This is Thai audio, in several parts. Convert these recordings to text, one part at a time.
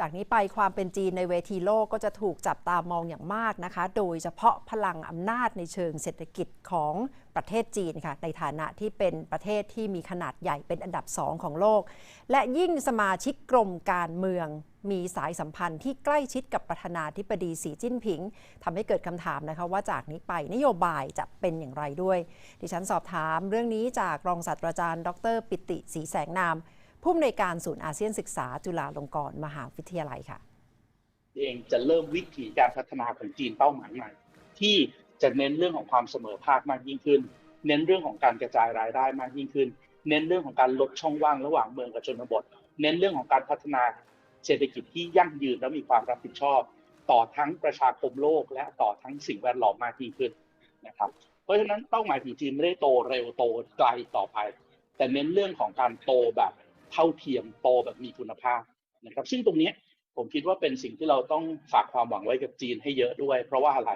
จากนี้ไปความเป็นจีนในเวทีโลกก็จะถูกจับตามองอย่างมากนะคะ โดยเฉพาะพลังอำนาจในเชิงเศรษฐกิจของประเทศจีนค่ะ ในฐานะที่เป็นประเทศที่มีขนาดใหญ่เป็นอันดับสองของโลก และยิ่งสมาชิกกรมการเมืองมีสายสัมพันธ์ที่ใกล้ชิดกับประธานาธิบดีสีจิ้นผิงทำให้เกิดคำถามนะคะว่าจากนี้ไปนโยบายจะเป็นอย่างไรด้วย ดิฉันสอบถามเรื่องนี้จากรองศาสตราจารย์ ดร ปิติศรีแสงนาม ผู้อำนวยการศูนย์อาเซียนศึกษาจุฬาลงกรณ์มหาวิทยาลัยค่ะ เองจะเริ่มวิถีการพัฒนาของจีนเป้าหมายใหม่ที่จะเน้นเรื่องของความเสมอภาคมากยิ่งขึ้น เน้นเรื่องของการกระจายรายได้มากยิ่งขึ้น เน้นเรื่องของการลดช่องว่างระหว่างเมืองกับชนบท เน้นเรื่องของการพัฒนาเศรษฐกิจที่ยั่งยืนและมีความรับผิดชอบ ต่อทั้งประชาคมโลก และต่อทั้งสิ่งแวดล้อมมากยิ่งขึ้นนะครับ เพราะฉะนั้นเป้าหมายของจีนไม่ได้โตเร็วโตไกลต่อไป แต่เน้นเรื่องของการโตแบบ เท่าเทียมโตแบบมีคุณภาพนะครับ ซึ่งตรงนี้ผมคิดว่าเป็นสิ่งที่เราต้องฝากความหวังไว้กับจีนให้เยอะด้วย เพราะว่าอะไร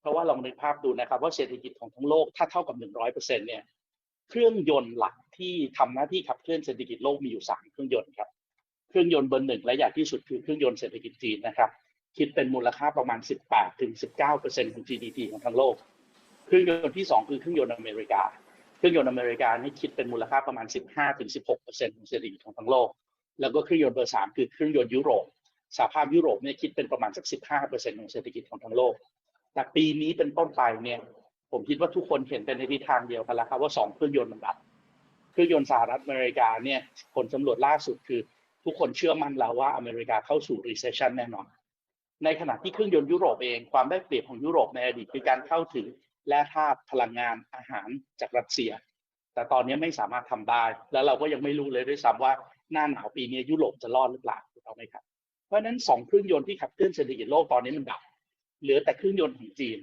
เพราะว่าลองนึกภาพดูนะครับ ว่าเศรษฐกิจของทั้งโลกถ้าเท่ากับ 100%เนี่ยเครื่องยนต์หลักที่ทำหน้าที่ขับเคลื่อนเศรษฐกิจโลกมีอยู่สามเครื่องยนต์ครับเครื่องยนต์เบอร์หนึ่งและใหญ่ที่สุดคือเครื่องยนต์เศรษฐกิจจีนนะครับคิดเป็นมูลค่าประมาณ 18ถึง19%ของ GDP ของทั้งโลก เครื่องยนต์ที่สองคือเครื่องยนต์อเมริกา เครื่องยนต์อเมริกานี่คิดเป็นมูลค่าประมาณ 15-16%ของเศรษฐกิจของทั้งโลก แล้วก็เครื่องยนต์เบอร์สามคือเครื่องยนต์ยุโรปสหภาพยุโรปเนี่ยคิดเป็นประมาณสัก 15%ของเศรษฐกิจของทั้งโลก แต่ปีนี้เป็นต้นไปเนี่ยผมคิดว่าทุกคนเห็นเป็นในทิศทางเดียวกันแล้วครับว่าสองเครื่องยนต์มันดับเครื่องยนต์สหรัฐอเมริกาเนี่ยผลสำรวจล่าสุดคือทุกคนเชื่อมั่นแล้วว่าอเมริกาเข้าสู่ recession แน่นอน ในขณะที่เครื่องยนต์ยุโรปเองความได้เปรียบของยุโรปในอดีตคือการเข้าถึง แร่ธาตุพลังงานอาหารจากรัสเซีย แต่ตอนนี้ไม่สามารถทำได้ แล้วเราก็ยังไม่รู้เลยด้วยซ้ำว่าหน้าหนาวปีนี้ยุโรปจะรอดหรือเปล่าถูกต้องไหมครับ เพราะฉะนั้นสองเครื่องยนต์ที่ขับเคลื่อนเศรษฐกิจโลกตอนนี้มันดับเหลือแต่เครื่องยนต์ของจีน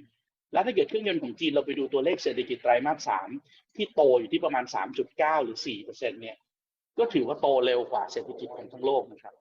แล้วถ้าเกิดเครื่องยนต์ของจีนเราไปดูตัวเลขเศรษฐกิจไตรมาสสามที่โตอยู่ที่ประมาณ 3.9 หรือ4%เนี่ยก็ถือว่าโตเร็วกว่าเศรษฐกิจของทั้งโลกนะครับ